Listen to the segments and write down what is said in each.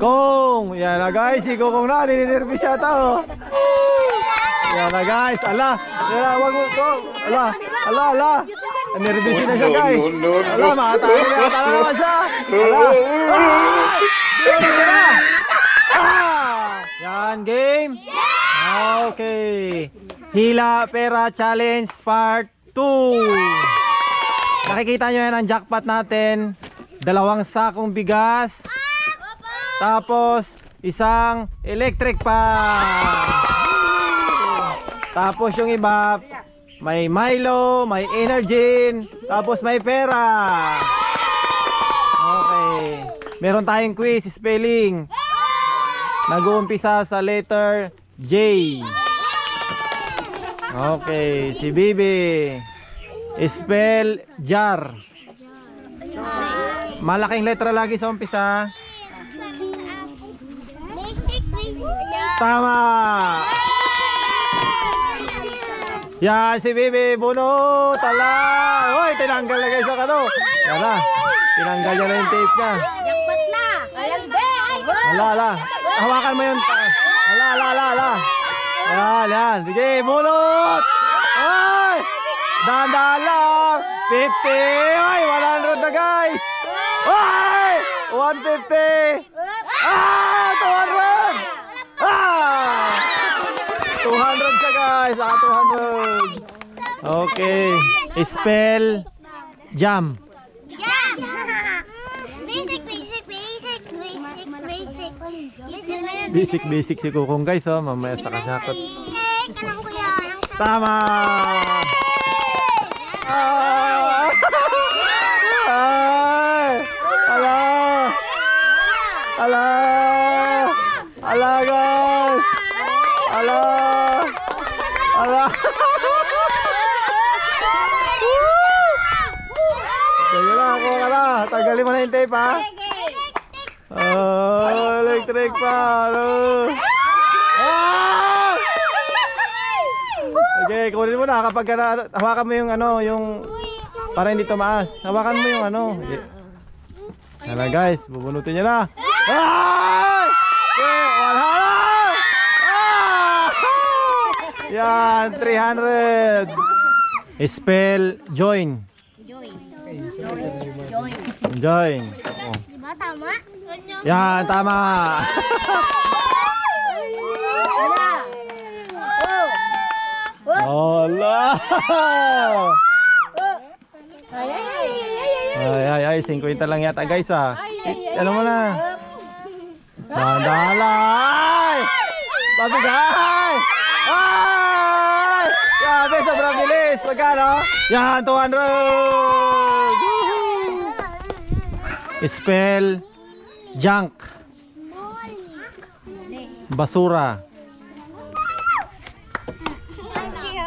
Kong! Yan na guys, si Kong na, nininervous yata oh. Yan na guys, ala. Yan na, wag mo, Kong. Ala, ala, ala. Nervous na siya guys. Ala, makatawa na na naman siya. Ala. Ah! Yan na. Ah! Yan, game. Okay. Hila Pera Challenge Part 2. Nakikita nyo yan ang jackpot natin. Dalawang sakong bigas. Tapos, isang electric pan. Tapos yung iba, may Milo, may Energin, tapos may pera. Okay. Meron tayong quiz, spelling. Nag-uumpisa sa letter J. Okay, si Bibi. Spell jar. Malaking letra lagi sa umpisa. Tama! Yan si Bibi, bunot! Tala! Hoy, tinanggal na guys ang ano. Na. Tinanggal niya na yung tape niya. Jackpot na! Ayan, be! Ala, ala. Hawakan mo yun. Ala, ala, ala, ala. Yan, yan. Sige, bunot! Hoy! Dahan-dahan lang. 50! Hoy, 100 na guys! Hoy! 150! Ah! 200! 200 siya guys! Ah, 200! Okay. Spell jam. Basic, basic, basic, basic, basic. Basic, Basic basic si Kukong guys oh. Mamaya sa kasakot. Tama! Ah! Ay! Ala! Ala! Ala guys! Ala! Ala! Sige na, na. Tanggalin mo na tape ha. Oh, electric pa. Ano? Ah! Okay, kunin mo na kapag ka na, ano, hawakan mo yung ano, yung para hindi tumaas. Hawakan mo yung ano. Hala guys, bubunutin niya na. Ah! Okay, wala! Ah! Yan, 300. Spell join. Join. Oh. Diba tama? Yan, tama. Hola! Ay, ay, ay, 50 lang yata guys ah. Ano mo na? Dandala! Ay! Pabigay! Ay! Grabe, sobrang bilis. Magkano? Yan, 200! Woohoo! Spell junk. Basura.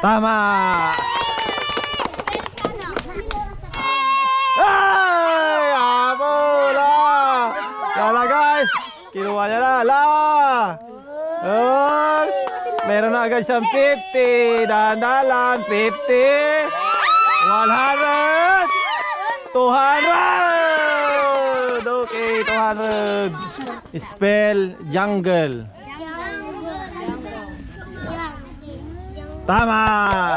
Tama! Ay! Abola! Yala guys! Kinuha niya na. La! Oops! Meron na agad siyang 50. Dahan-dahan. 50. 100. 200. Okay, 200. Spell jungle. Tama!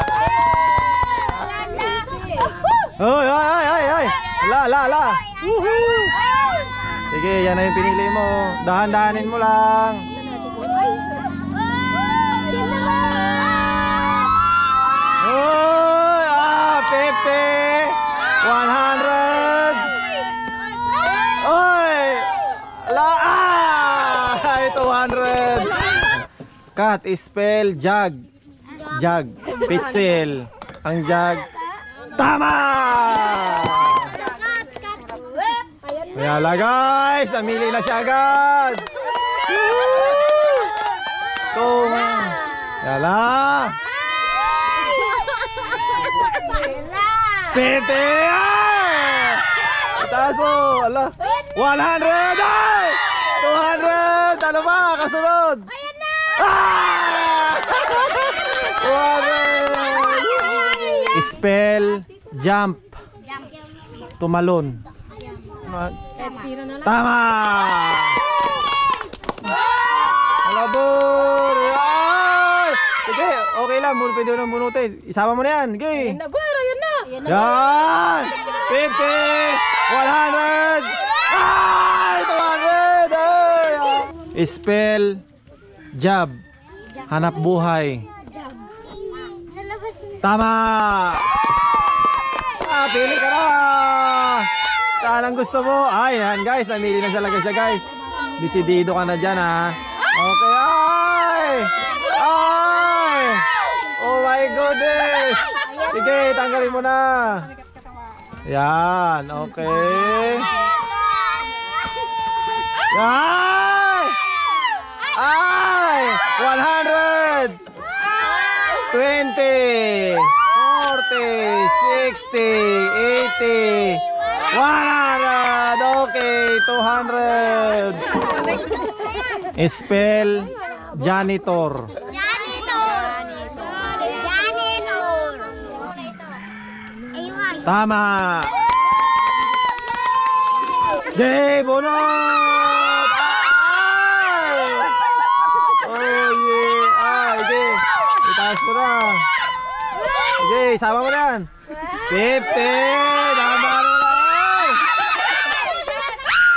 Hoy, hoy, hoy, hoy! La, la, la! Sige, yan na yung pinili mo. Dahan-dahanin mo lang. Hoy! Ah, 50! 100! Hoy! La! Ah! Ay, 200! Cut, spell, jug. Jug. Pitsil. Ang jug. Tama! Kaya la guys, namili na siya agad. Woo! Lala! Bella! Tete! Taas mo! Ala! 100! Ay! 200! Ano ba? Kasunod! Ayan na! Ah! Spell, jump, tumalon. Tama! Alabor! Alabor! Lang, bun- pwede mo nang bunutin. Isama mo na yan, okay. Yan na, bara, yan na. Yan! 50! 100! Ay! 200! Ay! ah. Spell, job, hanap buhay. Nalabas na. Tama! Ah, pili ka na! Saan ang gusto mo? Ay, yan guys, namili na talaga siya guys. Desidido ka na dyan ha. Okay, ay! Ay! Oh my goodness! Sige, tanggalin mo na. Yan, okay. Yan! Ay! 100! 20, 40, 60, 80, 100. Okay, 200. Spell. Janitor. Janitor. Ayun. Tama. Yay, bunot! Ay! Oh, yeah. Ay, okay. Itaas mo na. Okay, sama mo na. 50. Tama na lang.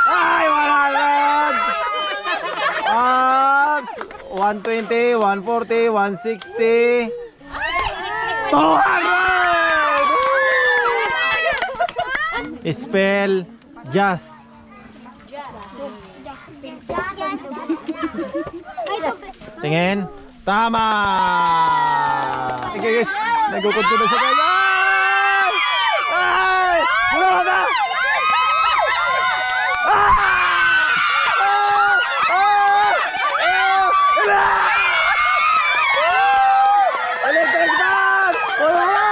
Ay, 100. Ups. 120, 140, 160. 200! Spell just. Tingin. Tama! Sige guys, nagukod ko na siya guys. Ay! Ay! Wala na! Ah! Ah! Ah! Ah! Wala! Electric fan! Wala na!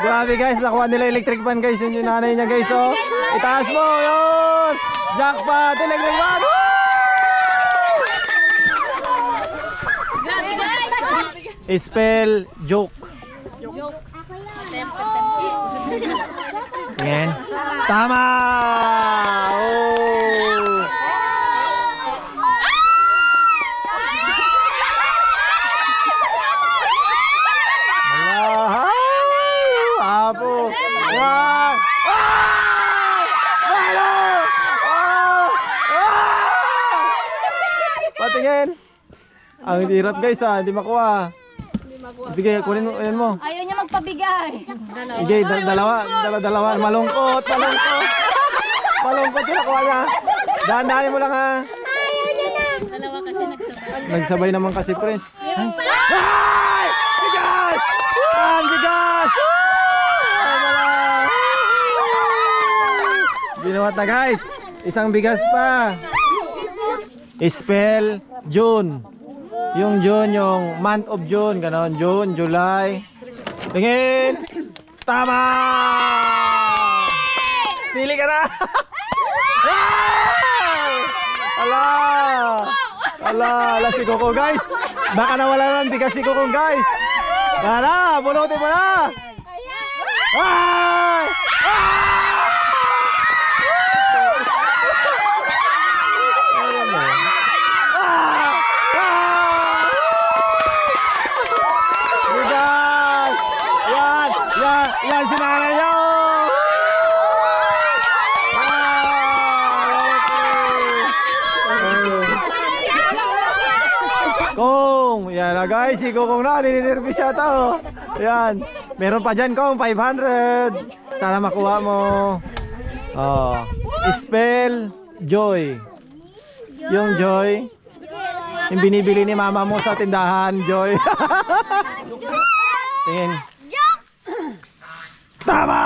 Grabe guys, nakuha nila electric fan guys. Yun yung nanay niya guys. Oh. Itaas mo, yun! Jackpot! Electric fan! Woo! Spell joke. Joke. Tingin. Tama! Oh! Ala! Apo! Yan! Ah! Walo! Ah! Ah! Patingin! Ang hirap guys ah, hindi makuha. Sige, kunin mo, ayan mo. Ayaw niya magpabigay. Sige, dal dalawa, dalawa, dalawa, malungkot, malungkot. Malungkot yung nakuha niya. Dahan-dahanin mo lang ha. Dalawa kasi nagsabay. Nagsabay naman kasi friends. Ay! Ay! Bigas! Ang bigas! Ay, wala. Binuhat na guys. Isang bigas pa. Spell June. Yung June, yung month of June. Ganon. June, July. Tingin! Tama! Pili ka na! Ala! Ala, ala si Coco guys. Baka nawala ng bigas si Coco guys. Ala, bunutin mo na. Ay! Ayun mo. Ah! Ah! Bigas! Yan! Yan! Yan si nanay niyo! Kong, yan na guys, si Kong na, nininervous yata oh. Yan, meron pa dyan Kong, 500. Sana makuha mo. Oh, spell joy. Yung joy, yung binibili ni mama mo sa tindahan, joy. Tingin. Tama!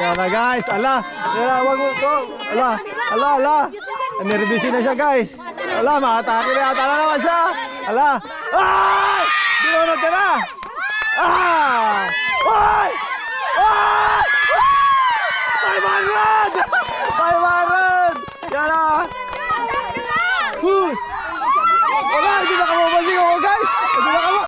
Yan na guys, ala, ala, wag mo ala, ala, ala. Nervous na siya guys. Ala, makatake na yata na naman siya. Ala. Ay! Binunod ka na. Ah! Ay! Ay! 500! 500! Yan ah. na. Wala, hindi na kamabasing ako guys. Hindi na kamabasing.